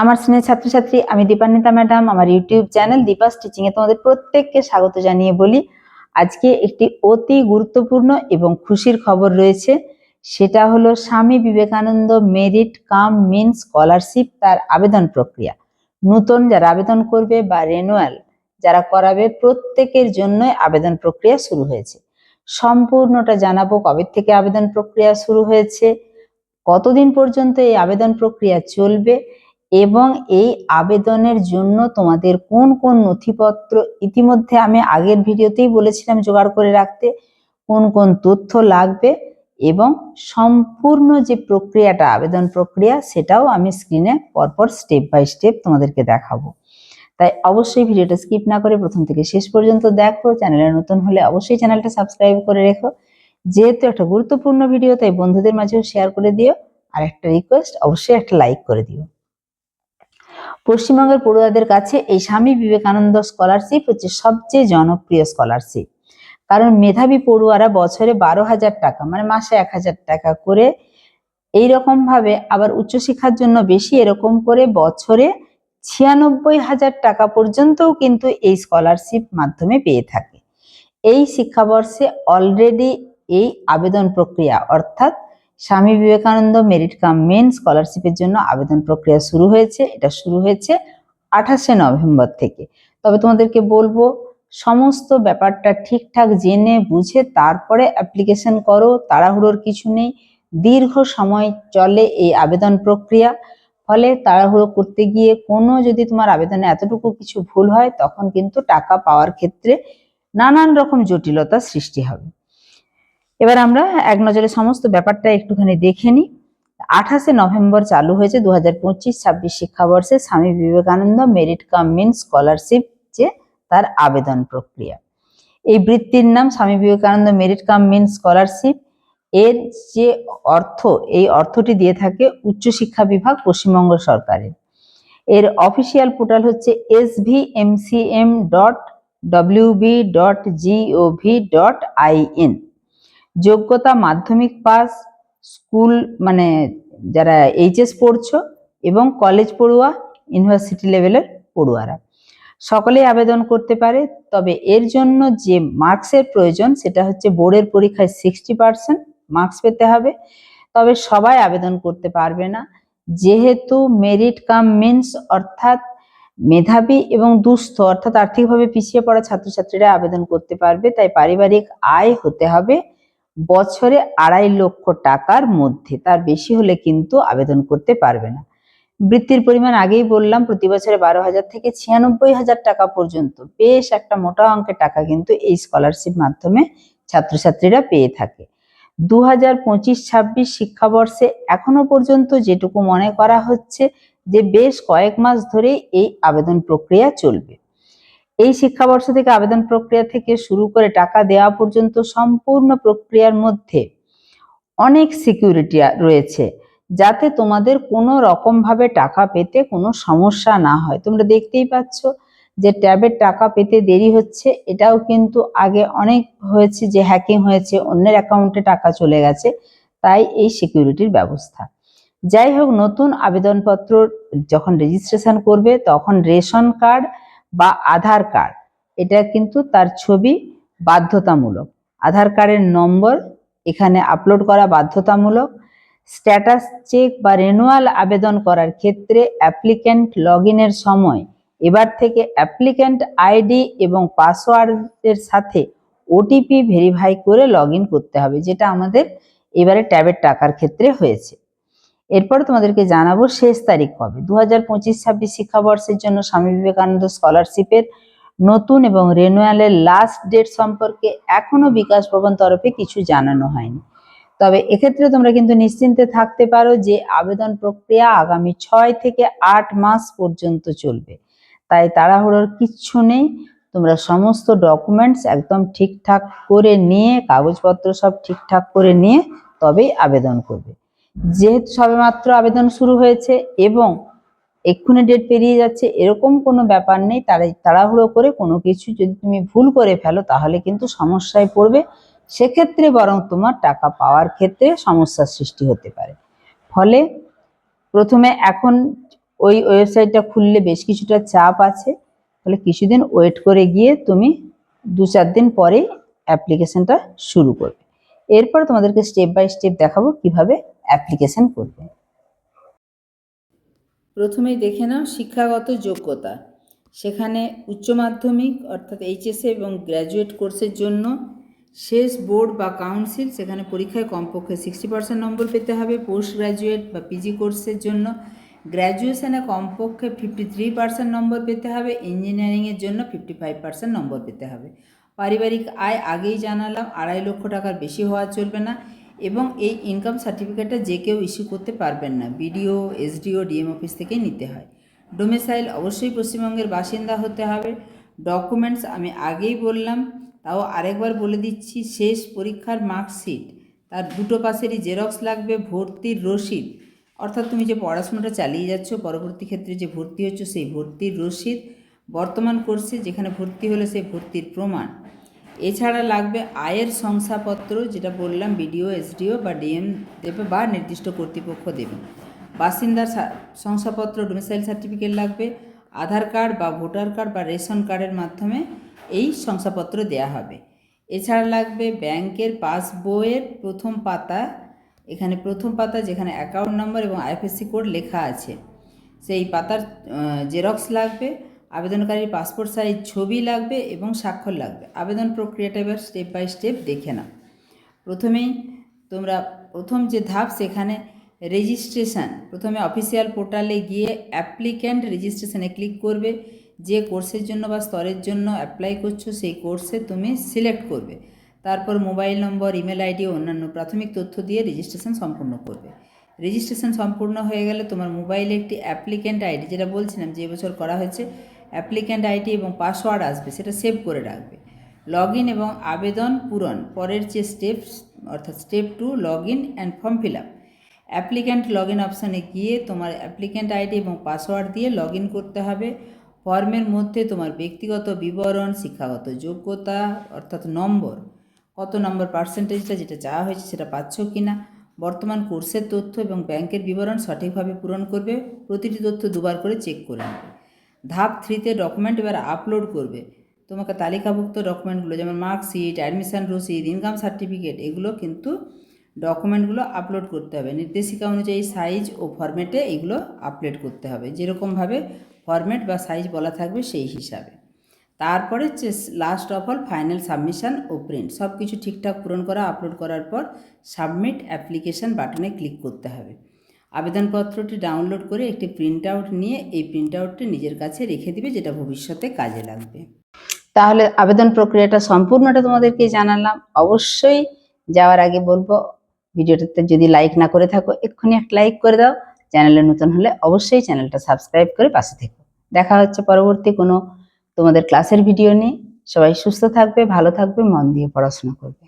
আমার স্নেহ ছাত্রছাত্রী, আমি দীপান্বিতা ম্যাডাম, আমার ইউটিউব চ্যানেল দীপাস টিচিং এ তোমাদের প্রত্যেককে স্বাগত জানিয়ে বলি। আজকে একটি অতি গুরুত্বপূর্ণ এবং খুশির খবর রয়েছে। সেটা হলো Swami Vivekananda merit cum mean scholarship তার আবেদন প্রক্রিয়া। নতুন যারা আবেদন করবে বা রেনুয়াল যারা করাবে প্রত্যেকের জন্যই আবেদন প্রক্রিয়া শুরু হয়েছে। সম্পূর্ণটা জানাব কবে থেকে আবেদন প্রক্রিয়া শুরু হয়েছে, কতদিন পর্যন্ত এই আবেদন প্রক্রিয়া চলবে এবং এই আবেদনের জন্য তোমাদের কোন কোন নথিপত্র ইতিমধ্যে আমি আগের ভিডিওতেই বলেছিলাম জোগাড় করে রাখতে, কোন কোন তথ্য লাগবে এবং সম্পূর্ণ যে প্রক্রিয়াটা, আবেদন প্রক্রিয়া, সেটাও আমি স্ক্রিনে পরপর স্টেপ বাই স্টেপ তোমাদেরকে দেখাবো। তাই অবশ্যই ভিডিওটা স্কিপ না করে প্রথম থেকে শেষ পর্যন্ত দেখো, চ্যানেলে নতুন হলে অবশ্যই চ্যানেলটা সাবস্ক্রাইব করে রেখো। যেহেতু একটা গুরুত্বপূর্ণ ভিডিও, তাই বন্ধুদের মাঝেও শেয়ার করে দিও। আর একটা রিকোয়েস্ট অবশ্যই একটা লাইক করে দিও। পশ্চিমবঙ্গের পড়ুয়াদের কাছে এই স্বামী বিবেকানন্দ স্কলারশিপ হচ্ছে সবচেয়ে জনপ্রিয় স্কলারশিপ কারণ মেধাবী পড়ুয়ারা বছরে বারো হাজার টাকা মানে মাসে এক হাজার টাকা করে এই রকম ভাবে আবার উচ্চশিক্ষার জন্য বেশি এরকম করে বছরে ছিয়ানব্বই হাজার টাকা পর্যন্তও কিন্তু এই স্কলারশিপ মাধ্যমে পেয়ে থাকে। এই শিক্ষাবর্ষে অলরেডি এই আবেদন প্রক্রিয়া অর্থাৎ স্বামী বিবেকানন্দ মেরিট কাম মেন স্কলারশিপের জন্য আবেদন প্রক্রিয়া শুরু হয়েছে। এটা শুরু হয়েছে আঠাশে নভেম্বর থেকে। তবে তোমাদেরকে বলব, সমস্ত ব্যাপারটা ঠিকঠাক জেনে বুঝে তারপরে অ্যাপ্লিকেশন করো, তাড়াহুড়োর কিছু নেই। দীর্ঘ সময় চলে এই আবেদন প্রক্রিয়া। ফলে তাড়াহুড়ো করতে গিয়ে কোনো যদি তোমার আবেদনে এতটুকু কিছু ভুল হয়, তখন কিন্তু টাকা পাওয়ার ক্ষেত্রে নানান রকম জটিলতা সৃষ্টি হবে। এবার আমরা এক নজরে সমস্ত ব্যাপারটা একটুখানি দেখে নিই। আঠাশে নভেম্বর চালু হয়েছে দু হাজার পঁচিশ ছাব্বিশ শিক্ষাবর্ষে Swami Vivekananda merit cum mean scholarship যে তার আবেদন প্রক্রিয়া। এই বৃত্তির নাম Swami Vivekananda merit cum mean scholarship এর যে অর্থ, এই অর্থটি দিয়ে থাকে উচ্চশিক্ষা বিভাগ পশ্চিমবঙ্গ সরকারের। এর অফিসিয়াল পোর্টাল হচ্ছে S V M C M dot WB dot GOV dot IN যোগ্যতা মাধ্যমিক পাস, স্কুল মানে যারা এইচএস পড়ছো এবং কলেজ পড়ুয়া, ইউনিভার্সিটি লেভেলের পড়ুয়ারা। সকলেই আবেদন করতে পারে, তবে এর জন্য যে মার্কসের প্রয়োজন সেটা হচ্ছে বোর্ডের পরীক্ষায় সিক্সটি পার্সেন্ট মার্কস পেতে হবে। তবে সবাই আবেদন করতে পারবে না। যেহেতু মেরিট কাম মিনস অর্থাৎ মেধাবী এবং দুস্থ, অর্থাৎ আর্থিকভাবে পিছিয়ে পড়া ছাত্রছাত্রীরা আবেদন করতে পারবে, তাই পারিবারিক আয় হতে হবে। বছরে আড়াই লক্ষ টাকার মধ্যে, তার বেশি হলে কিন্তু আবেদন করতে পারবে না। বৃত্তির পরিমাণ আগেই বললাম, প্রতি বছরে বারো হাজার থেকে ছিয়ানব্বই হাজার টাকা পর্যন্ত। বেশ একটা মোটা অঙ্কের টাকা কিন্তু এই স্কলারশিপ মাধ্যমে ছাত্রছাত্রীরা পেয়ে থাকে। দু হাজার পঁচিশ ছাব্বিশ শিক্ষাবর্ষে এখনও পর্যন্ত যেটুকু মনে করা হচ্ছে যে বেশ কয়েক মাস ধরে এই আবেদন প্রক্রিয়া চলবে। এই শিক্ষাবর্ষ থেকে আবেদন প্রক্রিয়া থেকে শুরু করে টাকা দেওয়া পর্যন্ত সম্পূর্ণ প্রক্রিয়ার মধ্যে অনেক সিকিউরিটি রয়েছে, যাতে তোমাদের কোনো রকম ভাবে টাকা পেতে কোনো সমস্যা না হয়। তোমরা দেখতেই পাচ্ছ যে ট্যাবের টাকা পেতে দেরি হচ্ছে। এটাও কিন্তু আগে অনেক হয়েছে যে হ্যাকিং হয়েছে, অন্যের অ্যাকাউন্টে টাকা চলে গেছে, তাই এই সিকিউরিটির ব্যবস্থা। যাই হোক, নতুন আবেদনপত্র যখন রেজিস্ট্রেশন করবে, তখন রেশন কার্ড বা আধার কার্ড। এটা কিন্তু তার ছবি বাধ্যতামূলক। আধার কার্ডের নম্বর এখানে আপলোড করা বাধ্যতামূলক। স্ট্যাটাস চেক বা রেনুয়াল আবেদন করার ক্ষেত্রে অ্যাপ্লিক্যান্ট লগ সময় এবার থেকে অ্যাপ্লিক্যান্ট আইডি এবং পাসওয়ার্ডের সাথে ওটিপি ভেরিফাই করে লগ করতে হবে, যেটা আমাদের এবারে ট্যাবের টাকার ক্ষেত্রে হয়েছে। এরপর তোমাদেরকে জানাব শেষ তারিখ কবে? দু হাজার পঁচিশ, ছাব্বিশ শিক্ষাবর্ষের জন্য স্বামী বিবেকানন্দ স্কলারশিপের নতুন এবং রেনুয়ালের লাস্ট ডেট সম্পর্কে এখনও বিকাশ ভবন তরফে কিছু জানানো হয়নি। তবে এক্ষেত্রে তোমরা কিন্তু নিশ্চিন্তে থাকতে পারো যে আবেদন প্রক্রিয়া আগামী ছয় থেকে আট মাস পর্যন্ত চলবে। তাই তাড়াহুড়োর কিচ্ছু নেই। তোমরা সমস্ত ডকুমেন্টস একদম ঠিকঠাক করে নিয়ে, কাগজপত্র সব ঠিকঠাক করে নিয়ে তবেই আবেদন করবে। যেহেতু সবেমাত্র আবেদন শুরু হয়েছে এবং এক্ষুনি ডেট পেরিয়ে যাচ্ছে, এরকম কোনো ব্যাপার নেই। তারাই তাড়াহুড়ো করে কোনো কিছু যদি তুমি ভুল করে ফেলো, তাহলে কিন্তু সমস্যায় পড়বে। সেক্ষেত্রে বরং তোমার টাকা পাওয়ার ক্ষেত্রে সমস্যার সৃষ্টি হতে পারে। ফলে প্রথমে এখন ওই ওয়েবসাইটটা খুললে বেশ কিছুটা চাপ আছে। তাহলে কিছুদিন ওয়েট করে গিয়ে তুমি দু চার দিন পরেই অ্যাপ্লিকেশনটা শুরু করবে। এরপর তোমাদেরকে স্টেপ বাই স্টেপ দেখাবো কীভাবে অ্যাপ্লিকেশন করবে। প্রথমেই দেখে নাও শিক্ষাগত যোগ্যতা। সেখানে উচ্চ মাধ্যমিক অর্থাৎ এইচএসএ এবং গ্র্যাজুয়েট কোর্সের জন্য শেষ বোর্ড বা কাউন্সিল সেখানে পরীক্ষায় কমপক্ষে সিক্সটি পার্সেন্ট নম্বর পেতে হবে। পোস্ট গ্র্যাজুয়েট বা পিজি কোর্সের জন্য গ্র্যাজুয়েশনে কমপক্ষে ফিফটি থ্রি পার্সেন্ট নম্বর পেতে হবে। ইঞ্জিনিয়ারিংয়ের জন্য ফিফটি ফাইভ পার্সেন্ট নম্বর পেতে হবে। পারিবারিক আয় আগেই জানালাম, আড়াই লক্ষ টাকার বেশি হওয়া চলবে না এবং এই ইনকাম সার্টিফিকেটটা যে কেউ ইস্যু করতে পারবেন না। বিডিও এসডিও ডিএম অফিস থেকেই নিতে হয়। ডোমেসাইল অবশ্যই পশ্চিমবঙ্গের বাসিন্দা হতে হবে। ডকুমেন্টস আমি আগেই বললাম, তাও আরেকবার বলে দিচ্ছি, শেষ পরীক্ষার মার্কশিট তার দুটো পাশেরই জেরক্স লাগবে, ভর্তির রসিদ। অর্থাৎ তুমি যে পড়াশোনাটা চালিয়ে যাচ্ছ, পরবর্তী ক্ষেত্রে যে ভর্তি হচ্ছ, সেই ভর্তির রসিদ বর্তমান কোর্সে যেখানে ভর্তি হলে সেই ভর্তির প্রমাণ। এছাড়া লাগবে আয়ের শংসাপত্র, যেটা বললাম, বিডিও, এসডিও বা ডিএম দেবে বা নির্দিষ্ট কর্তৃপক্ষ দেবে। বাসিন্দার শংসাপত্র ডোমিসাইল সার্টিফিকেট লাগবে, আধার কার্ড বা ভোটার কার্ড বা রেশন কার্ডের মাধ্যমে এই শংসাপত্র দেয়া হবে। এছাড়া লাগবে ব্যাংকের পাসবইয়ের প্রথম পাতা, এখানে প্রথম পাতা যেখানে অ্যাকাউন্ট নাম্বার এবং আইএফএসসি কোড লেখা আছে। সেই পাতার জেরক্স লাগবে আবেদনকারীর পাসপোর্ট সাইজ, ছবি লাগবে এবং স্বাক্ষর লাগবে। আবেদন প্রক্রিয়াটা এবার স্টেপ বাই স্টেপ দেখে নাও। প্রথমেই তোমরা প্রথম যে ধাপ, সেখানে রেজিস্ট্রেশন প্রথমে অফিসিয়াল পোর্টালে গিয়ে অ্যাপ্লিক্যান্ট রেজিস্ট্রেশনে ক্লিক করবে। যে কোর্সের জন্য বা স্তরের জন্য অ্যাপ্লাই করছ, সেই কোর্সে তুমি সিলেক্ট করবে। তারপর মোবাইল নম্বর ইমেল আইডি অন্যান্য প্রাথমিক তথ্য দিয়ে রেজিস্ট্রেশন সম্পূর্ণ করবে। রেজিস্ট্রেশন সম্পূর্ণ হয়ে গেলে তোমার মোবাইলে একটি অ্যাপ্লিক্যান্ট আইডি যেটা বলছিলাম যে এবছর করা হয়েছে অ্যাপ্লিক্যান্ট আইডি এবং পাসওয়ার্ড আসবে, সেটা সেভ করে রাখবে। লগ ইন এবং আবেদন পূরণ, পরের যে স্টেপস অর্থাৎ step two log in and form fill up applicant log in অপশানে গিয়ে তোমার অ্যাপ্লিক্যান্ট আইডি এবং পাসওয়ার্ড দিয়ে লগ ইন করতে হবে। ফর্মের মধ্যে তোমার ব্যক্তিগত বিবরণ, শিক্ষাগত যোগ্যতা, অর্থাৎ নম্বর, কত নম্বর পার্সেন্টেজটা যেটা চাওয়া হয়েছে সেটা পাচ্ছ কি না বর্তমান কোর্সের তথ্য এবং ব্যাংকের বিবরণ সঠিকভাবে পূরণ করবে, প্রতিটি তথ্য দুবার করে চেক করে নেবে। ধাপ থ্রিতে ডকুমেন্ট এবার আপলোড করবে। তোমাকে তালিকাভুক্ত ডকুমেন্টগুলো যেমন মার্কশিট অ্যাডমিশান রসিদ ইনকাম সার্টিফিকেট এগুলো কিন্তু ডকুমেন্টগুলো আপলোড করতে হবে। নির্দেশিকা অনুযায়ী সাইজ ও ফরম্যাটে এগুলো আপলোড করতে হবে। যেরকমভাবে ফরম্যাট বা সাইজ বলা থাকবে সেই হিসাবে। তারপরে হচ্ছে last of all final submission O print সব কিছু ঠিকঠাক পূরণ করা আপলোড করার পর সাবমিট অ্যাপ্লিকেশন বাটনে ক্লিক করতে হবে। আবেদনপত্রটি ডাউনলোড করে একটি প্রিন্ট আউট নিয়ে এই প্রিন্ট আউটটি নিজের কাছে রেখে দিবে, যেটা ভবিষ্যতে কাজে লাগবে। তাহলে আবেদন প্রক্রিয়াটা সম্পূর্ণটা তোমাদেরকে জানালাম। অবশ্যই যাওয়ার আগে বলব, ভিডিওটাতে যদি লাইক না করে থাকো, এক্ষুনি একটা লাইক করে দাও। চ্যানেলে নতুন হলে অবশ্যই চ্যানেলটা সাবস্ক্রাইব করে পাশে থেকো। দেখা হচ্ছে পরবর্তী কোনো তোমাদের ক্লাসের ভিডিও নিয়ে। সবাই সুস্থ থাকবে, ভালো থাকবে, মন দিয়ে পড়াশোনা করবে।